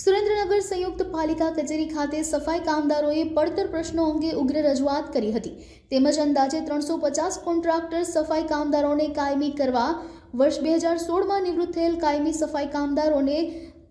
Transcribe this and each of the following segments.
સુરેન્દ્રનગર સંયુક્ત પાલિકા કચેરી ખાતે સફાઈ કામદારોએ પડતર પ્રશ્નો અંગે ઉગ્ર રજૂઆત કરી હતી. તેમજ અંદાજે ત્રણસો પચાસ કોન્ટ્રાક્ટર સફાઈ કામદારોને કાયમી કરવા, વર્ષ બે હજાર સોળમાં નિવૃત્ત થયેલ કાયમી સફાઈ કામદારોને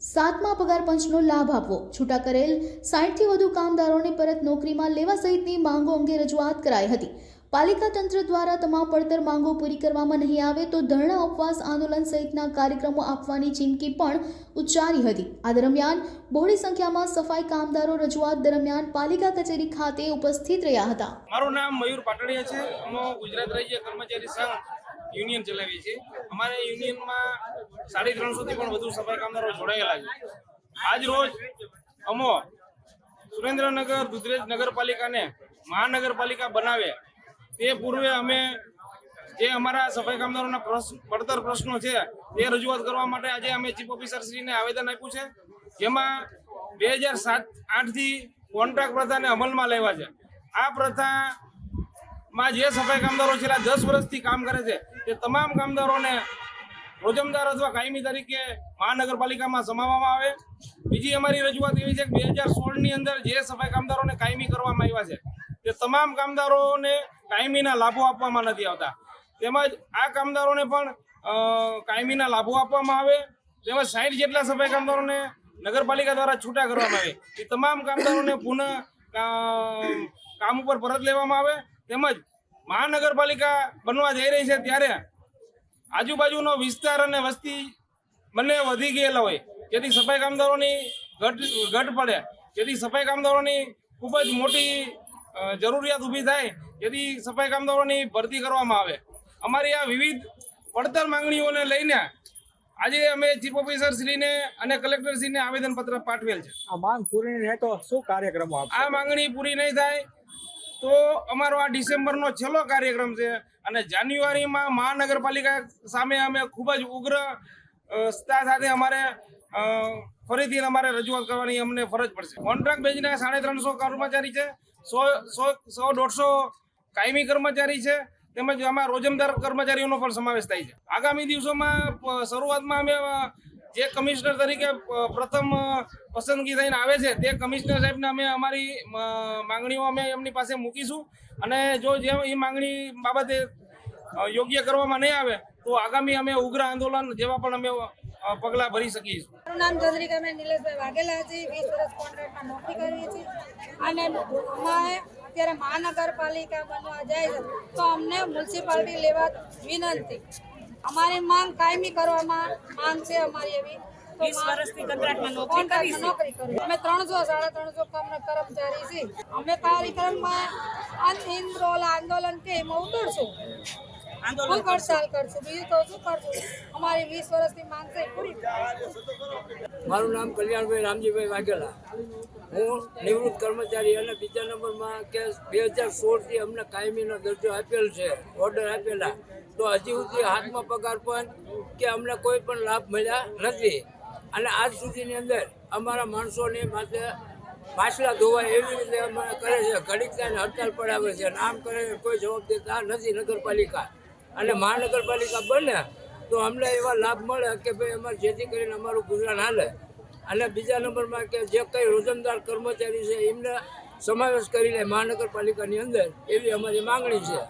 સાતમા પગાર પંચનો લાભ આપવો. છૂટા કરેલ સાઠથી વધુ કામદારોને પરત નોકરીમાં લેવા સહિતની માંગો અંગે રજૂઆત કરાઈ હતી. પાલિકા તંત્ર દ્વારા તમામ પડતર માંગો પૂરી કરવામાં નહીં આવે તો ધરણા ઉપવાસ આંદોલન સહિતના કાર્યક્રમો આપવાની ચીમકી પણ ઉચ્ચારી હતી. આ દરમિયાન બહોળી સંખ્યામાં સફાઈ કામદારો રજૂઆત દરમિયાન પાલિકા કચેરી ખાતે ઉપસ્થિત રહ્યા હતા. મારું નામ મયુર પાટડિયા છે. અમે ગુજરાત રાજ્ય કર્મચારી સંઘ યુનિયન ચલાવીએ છીએ. અમારે યુનિયનમાં સાડી ત્રણસોથી પણ વધુ સફાઈ કામદારો જોડાયેલા છે. આજ રોજ અમો સુરેન્દ્રનગર, દુધરેજ નગરપાલિકાને મહાનગરપાલિકા બનાવે તે પૂર્વે અમે જે અમારા સફાઈ કામદારોના પડતર પ્રશ્નો છે તે રજૂઆત કરવા માટે આજે અમે ચીફ ઓફિસર શ્રીને આવેદન આપ્યું છે. જેમાં બે હજાર સાત આઠથી કોન્ટ્રાક્ટ પ્રથાને અમલમાં લેવા છે. આ પ્રથામાં જે સફાઈ કામદારો છેલ્લા દસ વર્ષથી કામ કરે છે તે તમામ કામદારોને રોજમદાર અથવા કાયમી તરીકે મહાનગરપાલિકામાં સમાવવામાં આવે. બીજી અમારી રજૂઆત એવી છે કે બે હજાર સોળની અંદર જે સફાઈ કામદારોને કાયમી કરવામાં આવ્યા છે, તે તમામ કામદારોને કાયમીના લાભો આપવામાં નથી આવતા. તેમજ આ કામદારોને પણ કાયમીના લાભો આપવામાં આવે. તેમજ સાઠ જેટલા સફાઈ કામદારોને નગરપાલિકા દ્વારા છૂટા કરવામાં આવે. એ તમામ કામદારોને પુનઃ કામ ઉપર પરત લેવામાં આવે. તેમજ મહાનગરપાલિકા બનવા જઈ રહી છે ત્યારે આજુબાજુનો વિસ્તાર અને વસ્તી બંને વધી ગયેલા હોય. જેથી સફાઈ કામદારોની ઘટ ઘટ પડે. જેથી સફાઈ કામદારોની ખૂબ જ મોટી જરૂરિયાત ઊભી થાય. જેથી સફાઈ કામદારોની ભરતી કરવામાં આવે. અમારી આ વિવિધ પડતર માંગણીઓને લઈને આજે અમે ચીફ ઓફિસર શ્રીને અને કલેક્ટર શ્રીને આવેદનપત્ર પાઠવેલ છે. આ માંગ પૂરી નહીં થાય તો શું કાર્યક્રમો આ માંગણી પૂરી નહીં થાય તો અમારો આ ડિસેમ્બરનો છેલ્લો કાર્યક્રમ છે અને જાન્યુઆરીમાં મહાનગરપાલિકા સામે અમે ખૂબ જ ઉગ્ર સાથે અમારે ફરીથી અમારે રજૂઆત કરવાની અમને ફરજ પડશે. કોન્ટ્રાક્ટ બેઝના સાડા ત્રણસો કર્મચારી છે સો સો સો દોઢસો કાયમી કર્મચારી છે, તેમજ આમાં રોજમદાર કર્મચારીઓનો પણ સમાવેશ થાય છે. આગામી દિવસોમાં શરૂઆતમાં અમે જે કમિશનર તરીકે પ્રથમ પસંદગી થઈને આવે છે, તે કમિશનર સાહેબને અમે અમારી માંગણીઓ અમે એમની પાસે મૂકીશું. અને જો જે એ માંગણી બાબતે યોગ્ય કરવામાં નહીં આવે, તો આગામી અમે ઉગ્ર આંદોલન જેવા પણ અમે પગલાં ભરી શકીશું મારું નામ ચંદ્રિકાબેન નિલેશભાઈ વાઘેલા છે. વીસ વર્ષ કોન્ટ્રાક્ટમાં નોકરી કરીએ છીએ. અને અત્યારે મહાનગરપાલિકા બનવા જાય છે તો અમને મ્યુનિસિપાલિટી લેવા વિનંતી. અમારી માંગ કાયમી કરવામાં માંગ છે અમારી એવી. વીસ માંગ- કોન્ટ્રાક્ટમાં નોકરી નોકરી કરી. અમે ત્રણસો સાડા ત્રણસો કર્મચારી છીએ. અમે કાર્યક્રમમાં અનહિન્દ રોલ આંદોલન કે એમાં ઉતરશું. આંદોલન ફૂલ કરશું? બીજું તો શું કરશું? અમારી વીસ વર્ષની માંગ છે પૂરી. મારું નામ કલ્યાણભાઈ રામજીભાઈ વાઘેલા. હું નિવૃત્ત કર્મચારી અને બીજા નંબરમાં કે બે હજાર સોળથી અમને કાયમીનો દરજ્જો આપેલ છે ઓર્ડર આપેલા. તો હજી સુધી હાથમાં પગાર પણ કે અમને કોઈ પણ લાભ મળ્યા નથી. અને આજ સુધીની અંદર અમારા માણસોને માટે પાછલા ધોવાય એવી રીતે અમારે કરે છે, ઘડીક થઈને હડતાલ પડાવે છે, અને આમ કરે કોઈ જવાબ દેતા નથી નગરપાલિકા. અને મહાનગરપાલિકા બને તો અમને એવા લાભ મળે કે ભાઈ અમારે જેથી કરીને અમારું ગુજરાન હાલે. અને બીજા નંબરમાં કે જે કંઈ રોજમદાર કર્મચારી છે, એમને સમાવેશ કરી લે મહાનગરપાલિકાની અંદર એવી અમારી માંગણી છે.